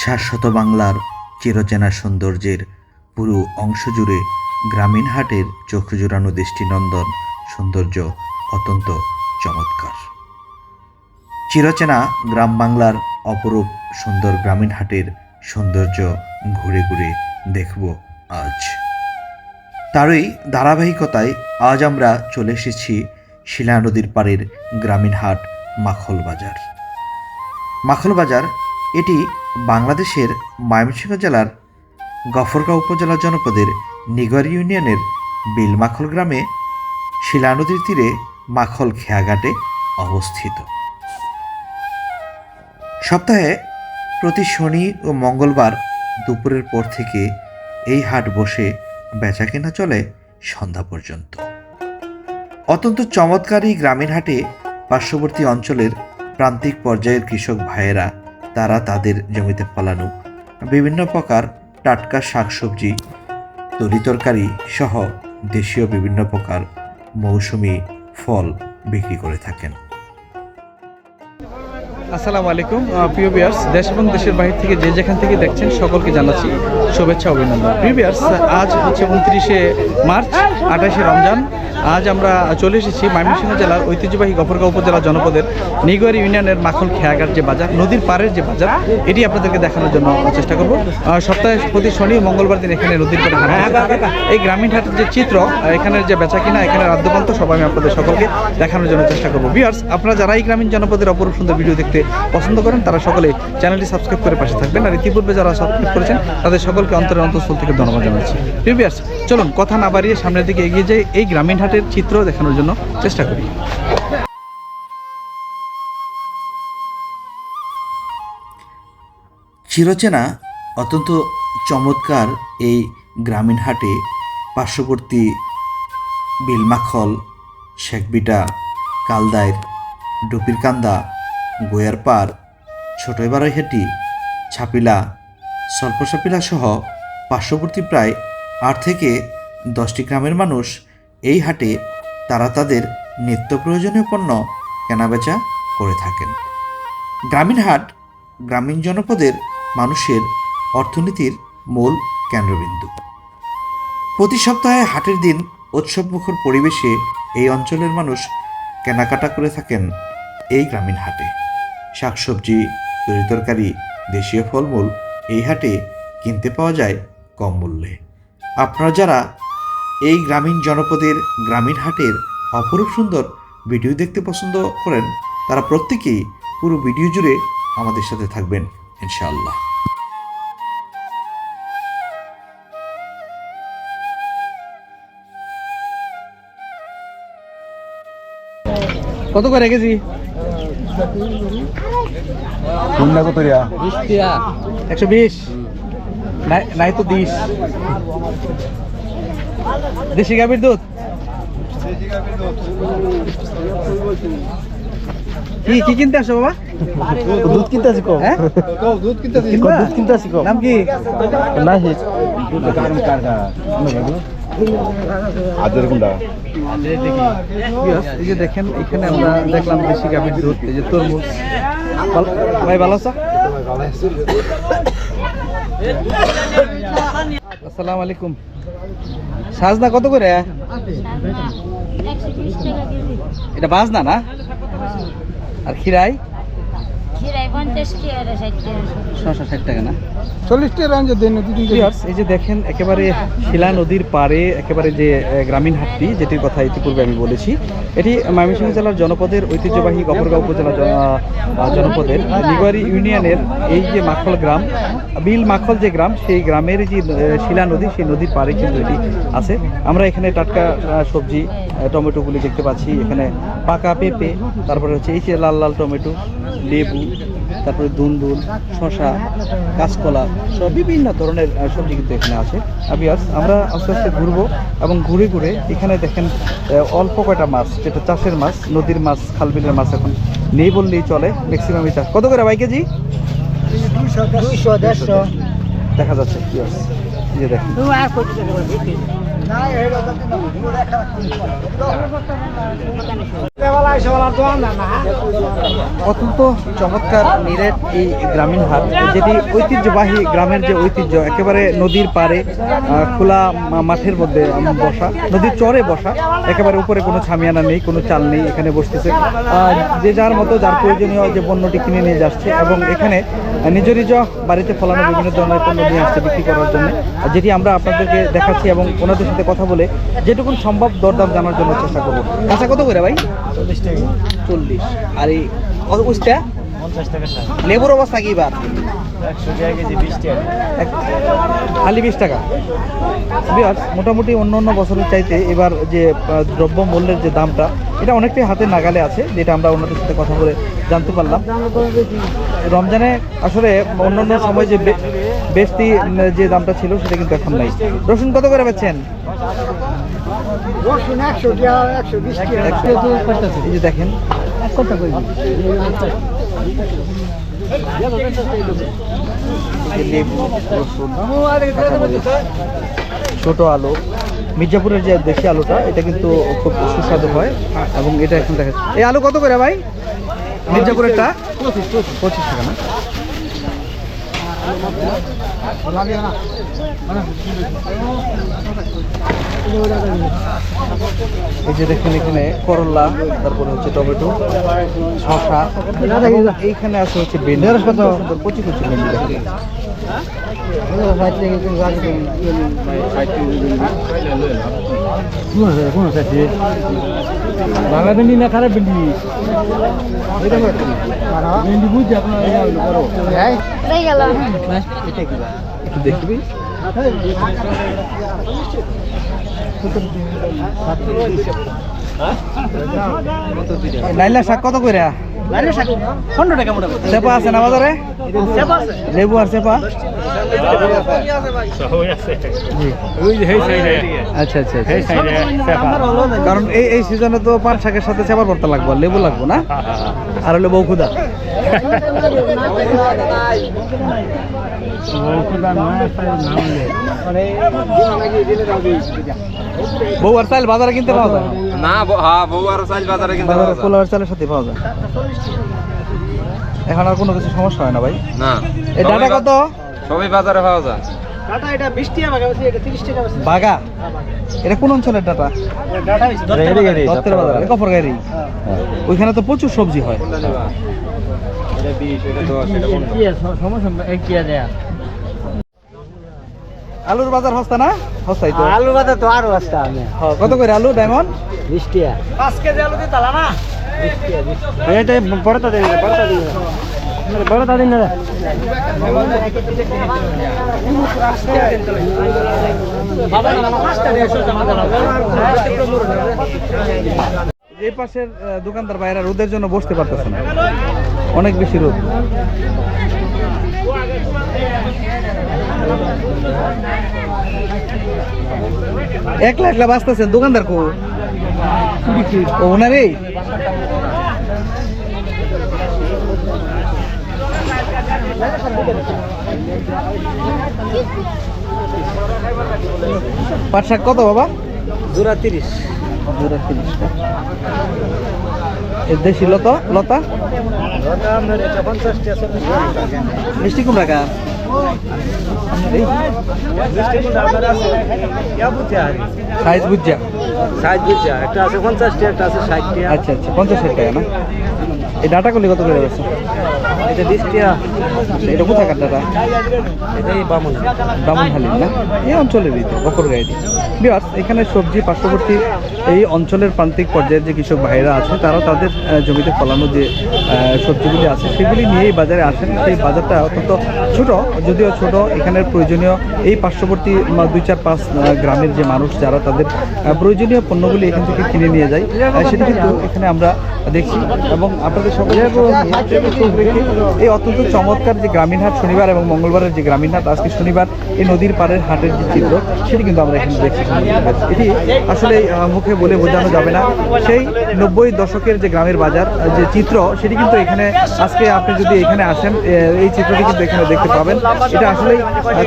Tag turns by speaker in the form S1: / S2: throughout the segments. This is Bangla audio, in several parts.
S1: শাশ্বত বাংলার চিরচেনা সৌন্দর্যের পুরো অংশ জুড়ে গ্রামীণ হাটের চোখ জোড়ানো দৃষ্টিনন্দন সৌন্দর্য অত্যন্ত চমৎকার। চিরচেনা গ্রাম বাংলার অপরূপ সুন্দর গ্রামীণ হাটের সৌন্দর্য ঘুরে ঘুরে দেখব আজ। তারই ধারাবাহিকতায় আজ আমরা চলে এসেছি শিলা নদীর পাড়ের গ্রামীণ হাট, মাখল বাজার। মাখল বাজার, এটি বাংলাদেশের ময়মনসিংহ জেলার গফরগাঁও উপজেলা জনপদের নিগর ইউনিয়নের বিলমাখল গ্রামে শিলা নদীর তীরে মাখল খেয়াঘাটে অবস্থিত। সপ্তাহে প্রতি শনি ও মঙ্গলবার দুপুরের পর থেকে এই হাট বসে বেচা কেনা চলে সন্ধ্যা পর্যন্ত। অত্যন্ত চমৎকার এই গ্রামীণ হাটে পার্শ্ববর্তী অঞ্চলের প্রান্তিক পর্যায়ের কৃষক ভাইয়েরা, তারা তাদের জমিতে ফলানো বিভিন্ন প্রকার টাটকা শাকসবজি তরিতরকারি সহ দেশীয় বিভিন্ন প্রকার মৌসুমি ফল বিক্রি করে থাকেন।
S2: আসসালামু আলাইকুম প্রিয় বিয়ার্স দেশ এবং দেশের বাহির থেকে যে যেখান থেকে দেখছেন সকলকে জানাচ্ছি শুভেচ্ছা, অভিনন্দন। প্রিয় বিয়ার্স আজ হচ্ছে উনত্রিশে মার্চ, আঠাশে রমজান। আজ আমরা চলে এসেছি ময়মনসিংহ জেলার ঐতিহ্যবাহী গফরগাঁও উপজেলা জনপদের নিগোয়ারি ইউনিয়নের মাখল খেয়াঘাট যে বাজার, নদীর পাড়ের যে বাজার। এটি আপনাদেরকে দেখানোর জন্য চেষ্টা করব। সপ্তাহে প্রতি শনি মঙ্গলবার দিন এখানে নদীর পাড়ে হাট এই গ্রামীণ হাটের যে চিত্র, এখানের যে বেচা কিনা এখানে রাজ্যপান্ত সবাই আমি আপনাদের সকলকে দেখানোর জন্য চেষ্টা করব। বিয়ার্স আপনারা যারা এই গ্রামীণ জনপদের অপরূপ সুন্দর ভিডিও দেখতে পছন্দ করেন, তারা সকলে চ্যানেলটি সাবস্ক্রাইব করে পাশে থাকবেন। আর ইতিপূর্বে যারা সাবস্ক্রাইব করেছেন, তাদের সকলকে অন্তরের অন্তঃস্থল থেকে ধন্যবাদ জানাচ্ছি। প্রিভিয়ার্স চলুন, কথা না বাড়িয়ে সামনের দিকে এগিয়ে যাই এই গ্রামীণ হাটের চিত্র দেখানোর জন্য চেষ্টা করি।
S1: চিরচেনা অত্যন্ত চমৎকার এই গ্রামীণ হাটে পার্শ্ববর্তী বিলমাখল, শেখবিটা কালদায়ের ডুপিরকান্দা গোয়ারপাড় ছোট বারাইহাটি ছাপিলা সল্পসাপিলা সহ পার্শ্ববর্তী প্রায় আট থেকে দশটি গ্রামের মানুষ এই হাটে তারা তাদের নিত্য প্রয়োজনীয় পণ্য কেনাবেচা করে থাকেন। গ্রামীণ হাট গ্রামীণ জনপদের মানুষের অর্থনীতির মূল কেন্দ্রবিন্দু। প্রতি সপ্তাহে হাটের দিন উৎসবমুখর পরিবেশে এই অঞ্চলের মানুষ কেনাকাটা করে থাকেন এই গ্রামীণ হাটে। শাকসবজি তরিতরকারি দেশীয় ফলমূল এই হাটে কিনতে পাওয়া যায় কম মূল্যে। আপনারা যারা এই গ্রামীণ জনপদের গ্রামীণ হাটের অপরূপ সুন্দর ভিডিও দেখতে পছন্দ করেন, তারা প্রত্যেকেই পুরো ভিডিও জুড়ে আমাদের সাথে থাকবেন, ইনশাআল্লাহ।
S2: কত করে কেজি?
S3: কোনটা কত রিয়া?
S2: একশো বিশ। নাই- তো দিস দেশি গাভীর দুধ? কি কি কিনতে আসো বাবা?
S3: দুধ কিনতে আসি কম
S2: হ্যাঁ?
S3: দুধ কিনতে আসি দুধ কিনতে আসি কম
S2: নাম কি?
S3: না হে আদের কোনটা
S2: এই যে দেখেন এখানে আমরা দেখলাম দেশি গাভীর দুধ এই যে তরমুজ। ভাই ভালো আছো? আসসালামু আলাইকুম। সাজনা কত করে? এটা বাজনা না? আর খিরাই ছশো ষাট টাকা না?
S3: দেন
S2: এই যে দেখেন একেবারে শিলা নদীর পাড়ে একেবারে যে গ্রামীণ হাটটি যেটির কথা ইতিপূর্বে আমি বলেছি এটি ময়মনসিংহ জেলার জনপদের ঐতিহ্যবাহী গফরগাঁও উপজেলা জনপদের নিগোয়ারি ইউনিয়নের এই যে মাখল গ্রাম বিল মাখল যে গ্রাম সেই গ্রামের যে শিলা নদী সেই নদীর পাড়ে কিন্তু এটি আছে। আমরা এখানে টাটকা সবজি টমেটোগুলি দেখতে পাচ্ছি। এখানে পাকা পেঁপে তারপরে হচ্ছে এই যে লাল লাল টমেটো লেবু তারপরে দুন্দুল শশা কাঁচকলা সব বিভিন্ন ধরনের সবজি কিন্তু এখানে আছে। আবিয়াস আমরা আস্তে আস্তে ঘুরবো এবং ঘুরে ঘুরে এখানে দেখেন অল্প কয়টা মাছ যেটা চাষের মাছ নদীর মাছ খালবিলের মাছ এখন নেই বললেই চলে ম্যাক্সিমামই চাষ কত করে ভাই কেজি?
S3: দেড়শো।
S2: দেখা যাচ্ছে কি আছে যে দেখেন। অত্যন্ত চমৎকার নিরেট এই গ্রামীণ হাট। যেটি ঐতিহ্যবাহী গ্রামের যে ঐতিহ্য একেবারে নদীর আহ, খোলা মাঠের মধ্যে বসা নদীর চরে বসা একেবারে উপরে কোনো ছামিয়ানা নেই কোনো চাল নেই এখানে বসতেছে। যে যার মতো যার প্রয়োজনীয় যে পণ্যটি কিনে নিয়ে যাচ্ছে এবং এখানে নিজ নিজ বাড়িতে ফলানো বিভিন্ন ধরনের পণ্য নিয়ে আসছে বিক্রি করার জন্য। আর যেটি আমরা আপনাদেরকে দেখাচ্ছি এবং ওনাদের সাথে কথা বলে যেটুকু সম্ভব দরদাম জানার জন্য চেষ্টা করব। কাঁচা কত করে ভাই? চল্লিশ আর এই উস্তা লেবুর অবস্থা কি এবার? এক- খালি বিশ টাকা? বিয়ার্স মোটামুটি অন্য অন্য বছরের চাইতে এবার যে দ্রব্য মূল্যের যে দামটা এটা অনেকটাই হাতে নাগালে আছে যেটা আমরা অন্যদের সাথে কথা বলে জানতে পারলাম। রমজানে আসলে অন্য অন্য সময় যে বেশি যে দামটা ছিল সেটা কিন্তু এখন নাই। রসুন কত করে পাচ্ছেন দেখেন। লেবু ছোট আলু। মির্জাপুরের যে দেশি আলুটা, এটা কিন্তু খুব সুস্বাদু হয় এবং এটা এখন দেখা। এই আলু কত করে ভাই? মির্জাপুরেরটা? পঁচিশ টাকা না? এই যে দেখেন এখানে করলা তারপরে হচ্ছে টমেটো শশা এইখানে আছে হচ্ছে ভেন্ডি। পঁচিশ কচি কচি ভেন্ডি দেখেন।
S3: বাংলা ভেন্ডি না খারাপ ভেন্ডি ভেন্ডি বুঝছি আপনার
S4: গেল
S2: একটু দেখবি নাইলা শাক কত করে
S3: পনেরো টাকা মোটা
S2: চেপা আছে না বাজারে? লেবু আর চেপা আচ্ছা আচ্ছা আচ্ছা। কারণ এই এই সিজনে তো পাট শাকের সাথে চেপা ভর্তা লাগবে লেবু লাগবো না? আর হলে হলো বৌখুদা বউ আর চাল বাজারে কিনতে পাওয়া যায়?
S5: না হ্যাঁ বউ আর সাইজ বাজারে কিন্তু
S2: বাজারে
S5: পাওয়া যায়।
S2: চালের সাথে পাওয়া যায়। এখন আর কোনো কিছু সমস্যা হয় না ভাই।
S5: না।
S2: এই ডাটা কত?
S5: সবই বাজারে পাওয়া যায়।
S3: টাটা এটা বিশ টাকা বাগা আছে এটা তিরিশ টাকা আছে
S2: বাগা? এটা কোন অঞ্চলের ডাটা?
S3: ডাটা
S2: দত্তের বাজার। কফর গাড়ি। ওইখানে তো প্রচুর সবজি হয়।
S5: এটা বিশ এটা দশ এটা পনেরো
S3: সমস্যা এক দেয়া
S2: আলুর বাজার হস্তা না? হস্তাই তো।
S3: আলু বাদা তো আরও আছে আমি।
S2: কত করে আলু ডায়মন্ড
S3: বিশ টাকা পাঁচ কেজি আলু দিয়ে তালা না? এটা বড়টা দিন বড়টা দিন। বড়টা দিন না।
S2: এই পাশের দোকানদার বাইরা রোদের জন্য বসতে পারতেছে না। অনেক বেশি রোদ। একলা একলা বাঁচতেছেন? দোকানদার কো? ও ওনারই পাট শাক কত বাবা?
S3: জোড়া তিরিশ।
S2: জোড়া তিরিশ টাকা এর দেশি লতা লতা? মিষ্টি কুমড়া কা সাইজ বুঝছা
S3: সাইজ বুঝছে একটা আছে পঞ্চাশ টাকা একটা আছে ষাট টাকা
S2: আচ্ছা আচ্ছা পঞ্চাশ ষাট টাকা না? এই ডাটা করলে কত করে যাচ্ছে?
S3: এটা টাকা
S2: আচ্ছা, এটা কোথাকার ডাটা
S3: এটাই বামন
S2: ব্রাহ্মণহালি না? এই অঞ্চলেরই তো বিয়ার্স এখানে সবজি পার্শ্ববর্তী এই অঞ্চলের প্রান্তিক পর্যায়ের যে কৃষক ভাইরা আছে তারা তাদের জমিতে ফলানো যে সবজিগুলি আছে সেগুলি নিয়েই বাজারে আসেন। সেই বাজারটা অত্যন্ত ছোট যদিও ছোট এখানের প্রয়োজনীয় এই পার্শ্ববর্তী দুই চার পাঁচ গ্রামের যে মানুষ যারা তাদের প্রয়োজনীয় পণ্যগুলি এখান থেকে কিনে নিয়ে যায় সেটা কিন্তু এখানে আমরা দেখছি। এবং আপনাদের রেখে এই অত্যন্ত চমৎকার যে গ্রামীণ হাট শনিবার এবং মঙ্গলবারের যে গ্রামীণ হাট, আজকে শনিবার এই নদীর পাড়ের হাটের যে চিত্র, সেটি কিন্তু আমরা এখানে দেখছি। এটি আসলে মুখে বলে বোঝানো যাবে না। সেই নব্বই দশকের যে গ্রামের বাজার যে চিত্র, সেটি কিন্তু এখানে, আজকে আপনি যদি এখানে আসেন এই চিত্রটি কিন্তু এখানে দেখতে পাবেন। এটা আসলেই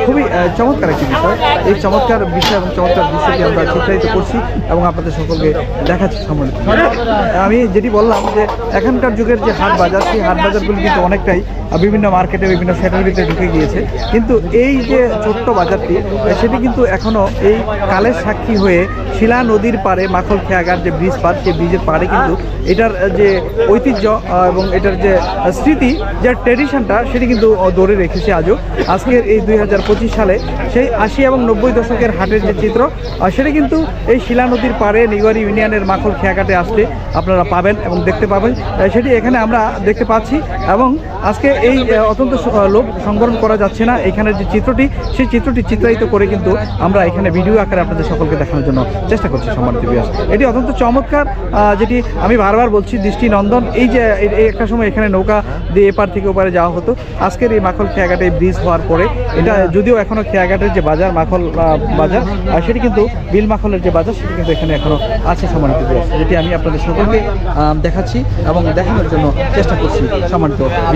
S2: খুবই চমৎকার একটি বিষয়। এই চমৎকার বিষয় এবং চমৎকার দৃশ্যটি আমরা চিত্রায়িত করছি এবং আপনাদের সকলকে দেখাচ্ছি সম্মানিত। আমি যেটি বললাম যে এখনকার যুগের যে হাট বাজার, সেই হাট বাজারগুলি কিন্তু অনেকটাই বিভিন্ন মার্কেটে বিভিন্ন সেটের ঢুকে গিয়েছে। কিন্তু এই যে ছোট্ট বাজারটি সেটি কিন্তু এখনও এই কালের সাক্ষী হয়ে শিলা নদীর পারে মাখল খেয়াঘাট যে ব্রিজ পার সেই ব্রিজের পাড়ে কিন্তু এটার যে ঐতিহ্য এবং এটার যে স্মৃতি, যে ট্রেডিশনটা সেটি কিন্তু ধরে রেখেছে আজও। আজকের এই দুই হাজার পঁচিশ সালে সেই আশি এবং নব্বই দশকের হাটের যে চিত্র সেটি কিন্তু এই শিলা নদীর পারে নিগরি ইউনিয়নের মাখল খেয়াঘাটে আসলে আপনারা পাবেন এবং দেখতে পাবেন। সেটি এখানে আমরা দেখতে পাচ্ছি এবং আজকে এই অত্যন্ত লোক সংবরণ করা যাচ্ছে না। এখানের যে চিত্রটি, সেই চিত্রটি চিত্রায়িত করে কিন্তু আমরা এখানে ভিডিও আকারে আপনাদের সকলকে দেখানোর জন্য চেষ্টা করছি, সম্মানিত বিয়াস এটি অত্যন্ত চমৎকার যেটি আমি বারবার বলছি দৃষ্টি নন্দন এই যে একটা সময় এখানে নৌকা দিয়ে এপার থেকে ওপারে যাওয়া হতো। আজকের এই মাখল খেয়াঘাটে ব্রিজ হওয়ার পরে, এটা যদিও এখনও খেয়াঘাটের যে বাজার, মাখল বাজার সেটি কিন্তু বিল মাখলের যে বাজার, সেটি কিন্তু এখানে এখনও আছে, সম্মানিত বিয়াস যেটি আমি আপনাদের সকলকে দেখাচ্ছি এবং দেখানোর জন্য চেষ্টা করছি, সম্মানিত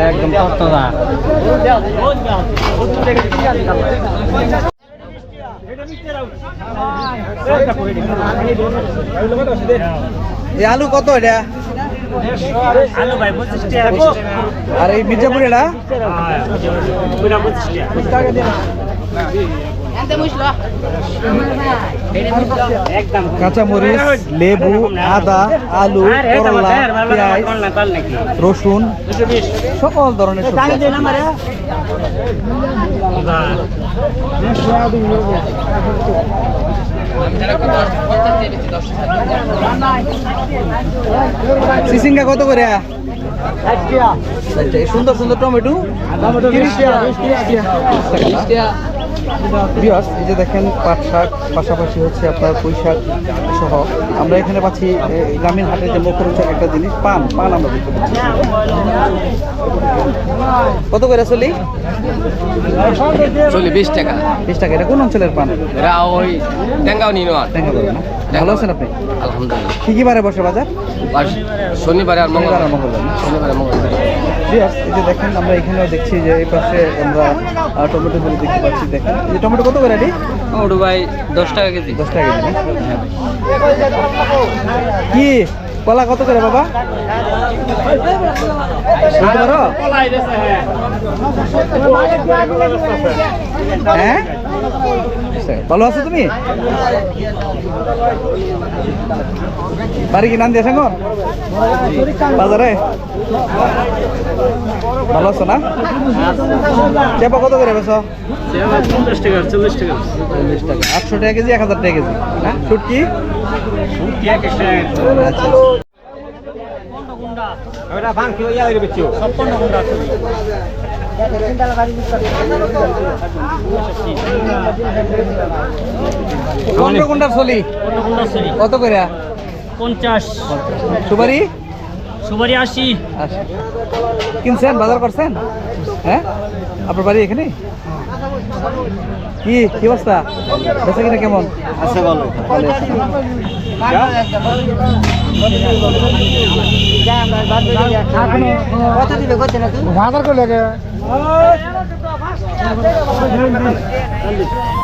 S3: একদম তত্ত্বদা
S2: এই আলু কত এটা? আর এই মির্জাপুর এটা? কাঁচামরিচ লেবু আদা আলু করলা পেঁয়াজ রসুন সকল ধরনের সিসিঙ্গা কত করে? আচ্ছা, সুন্দর সুন্দর টমেটো। তিরিশ Viewers, এই যে দেখেন পাট শাক পাশাপাশি হচ্ছে আপনার পুঁই শাক সহ। আমরা এখানে পাচ্ছি গ্রামীণ হাটের যে মুখরোচক একটা জিনিস পান পান আমরা দেখতে পাচ্ছি কত করে চলি?
S5: চল্লিশ বিশ টাকা।
S2: বিশ টাকা এটা কোন অঞ্চলের পান?
S5: এরা ওই টেঙ্গাও নিন
S2: করে না? ভালো আছেন আপনি?
S5: আলহামদুলিল্লাহ।
S2: কি কি বারে বসে বাজার?
S5: শনিবারে আর মঙ্গলবার? শনিবারে মঙ্গলবার।
S2: Viewers, এই যে দেখেন আমরা এখানেও দেখছি যে এই পাশে আমরা টমেটো গুলো দেখতে পাচ্ছি দেখেন। এই টমেটো কত করে আদি
S5: ওটু ভাই দশ টাকা কেজি।
S2: দশ টাকা কেজি কি? কলা কত করে বাবা? বলতে পারো? হ্যাঁ? ভালো আছো তুমি? বাড়ি কি নাম দিয়েছে বাজারে? ভালো আছো না? চেপা কত করে বেছো
S3: পঞ্চাশ টাকা চল্লিশ টাকা
S2: চল্লিশ টাকা আটশো টাকা কেজি এক হাজার টাকা কেজি। হ্যাঁ? শুটকি আচ্ছা।
S3: ওটা ভাঙ কিলো ইয়া হয়ে বেচিও সম্পূর্ণ গুন্ডা
S2: চলি। কত করে
S3: পঞ্চাশ।
S2: সুপারি?
S3: সুপারি আশি।
S2: কিনছেন? বাজার করছেন? হ্যাঁ? আপনার বাড়ি এখানে? কি কি অবস্থা? বেচা কিনা কেমন?
S3: আছে ভালো।
S2: ভালো আছে।
S4: বাজার করলে
S2: সম্মানিত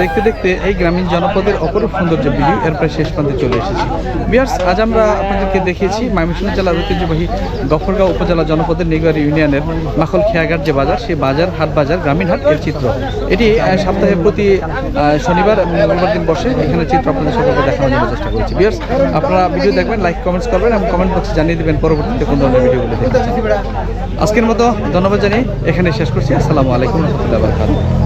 S2: দেখতে দেখতে এই গ্রামীণ জনপদের অপরূপ সৌন্দর্য ভিডিও এর প্রায় শেষ প্রান্তে চলে এসেছি। বিয়ার্স আজ আমরা আপনাদেরকে দেখিয়েছি ময়মনসিংহ জেলার ঐতিহ্যবাহী গফরগাঁও উপজেলা জনপদের নেগুয়ারি ইউনিয়নের মাখল খেয়াঘাট যে বাজার, সেই বাজার, হাট বাজার, গ্রামীণ হাট এর চিত্র। এটি সপ্তাহে প্রতি শনিবার এবং মঙ্গলবার দিন বসে এখানে চিত্র আপনাদের সকলকে দেখানোর জন্য চেষ্টা করেছি। বিয়ার্স আপনারা ভিডিও দেখবেন লাইক কমেন্টস করবেন এবং কমেন্ট বক্সে জানিয়ে দেবেন পরবর্তীতে কোন ধরনের ভিডিওগুলো দেখতে আজকের মতো ধন্যবাদ জানিয়ে এখানে শেষ করছি। আসসালামু আলাইকুম রহমতুল্লাহ